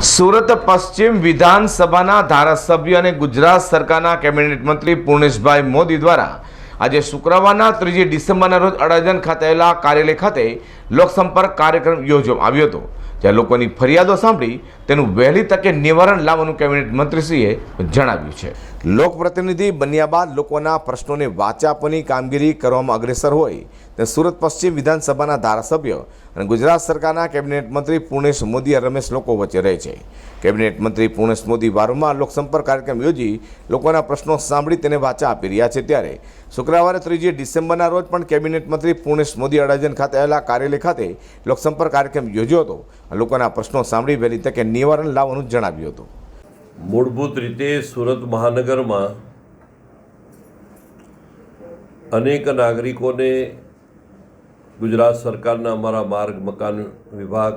સુરત પશ્ચિમ વિધાનસભાના ધારાસભ્ય અને ગુજરાત સરકારના કેબિનેટ મંત્રી પૂર્ણેશભાઈ મોદી દ્વારા આજે શુક્રવારના ત્રીજી ડિસેમ્બરના રોજ અડાજણ ખાતે કાર્યાલય ખાતે લોકસંપર્ક કાર્યક્રમ યોજવામાં આવ્યો હતો. જ્યાં લોકોની ફરિયાદો સાંભળી તેનું વહેલી તકે નિવારણ લાવવાનું કેબિનેટ મંત્રીશ્રીએ જણાવ્યું છે. લોકપ્રતિનિધિ બન્યા બાદ લોકોના પ્રશ્નોને વાચા આપવાની કામગીરી કરવામાં અગ્રેસર હોય તે સુરત પશ્ચિમ વિધાનસભાના ધારાસભ્ય અને ગુજરાત સરકારના કેબિનેટ મંત્રી પૂર્ણેશ મોદી અને રમેશ લોકો વચ્ચે રહે છે. કેબિનેટ મંત્રી પૂર્ણેશ મોદી વારંવાર લોકસંપર્ક કાર્યક્રમ યોજી લોકોના પ્રશ્નો સાંભળી તેને વાચા આપી રહ્યા છે ત્યારે શુક્રવારે ત્રીજી ડિસેમ્બરના રોજ પણ કેબિનેટ મંત્રી પૂર્ણેશ મોદી અડાજન ખાતે આવેલા કાર્યાલય ખાતે લોકસંપર્ક કાર્યક્રમ યોજ્યો હતો. લોકોના પ્રશ્નો સાંભળી વહેલી તકે નિવારણ લાવવાનું જણાવ્યું હતું. મૂળભૂત રીતે સુરત મહાનગરમાં અનેક નાગરિકોને ગુજરાત સરકારના અમારા માર્ગ, મકાન વિભાગ,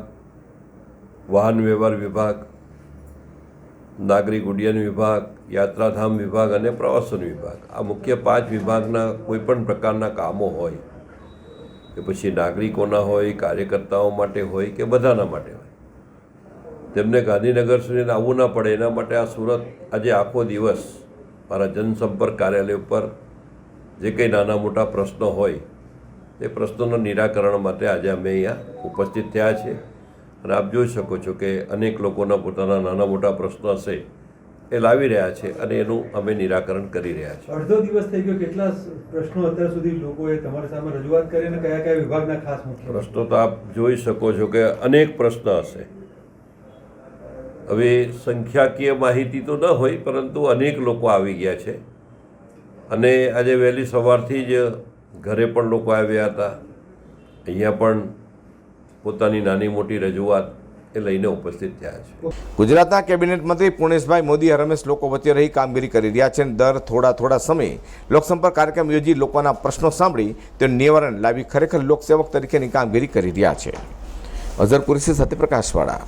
વાહન વ્યવહાર વિભાગ, નાગરિક ઉડ્ડયન વિભાગ, યાત્રાધામ વિભાગ અને પ્રવાસન વિભાગ આ મુખ્ય પાંચ વિભાગના કોઈપણ પ્રકારના કામો હોય કે પછી નાગરિકોના હોય, કાર્યકર્તાઓ માટે હોય કે બધાના માટે હોય. તેમને ગાંધીનગર સુધી આવવું ના પડે, એના માટે આ સુરત આજે આખો દિવસ મારા જનસંપર્ક કાર્યાલય ઉપર જે કંઈ નાના મોટા પ્રશ્નો હોય, તે પ્રશ્નોના નિરાકરણ માટે આજે અમે અહીંયા ઉપસ્થિત થયા છીએ અને આપ જોઈ શકો છો કે અનેક લોકોના પોતાના નાના મોટા પ્રશ્નો હશે. એ લાવી રહ્યા છે અને એનું અમે નિરાકરણ કરી રહ્યા છીએ. અડધો દિવસ થઈ ગયો કેટલા પ્રશ્નો અત્યાર સુધી લોકોએ તમારી સામે રજૂઆત કરી અને કયા કયા વિભાગના ખાસ મુખ્ય પ્રશ્નો તો આપ જોઈ શકો છો કે અનેક પ્રશ્ન હશે. હવે સંખ્યાકીય માહિતી તો ન હોય પરંતુ અનેક લોકો આવી ગયા છે. અને આજે વહેલી સવારથી જ ઘરે પણ લોકો આવ્યા હતા. અહીંયા પણ પોતાની નાની મોટી રજૂઆત એ લઈને ઉપસ્થિત થયા છે. ગુજરાતના કેબિનેટ મંત્રી પૂર્ણેશભાઈ મોદી રમેશ લોકો વચ્ચે રહી કામગીરી કરી રહ્યા છે દર થોડા થોડા સમયે લોકસંપર્ક કાર્યક્રમ યોજી લોકોના પ્રશ્નો સાંભળી તેનું નિવારણ લાવી ખરેખર લોકસેવક તરીકેની કામગીરી કરી રહ્યા છે. અઝર કુરેશી સાથે પ્રકાશવાળા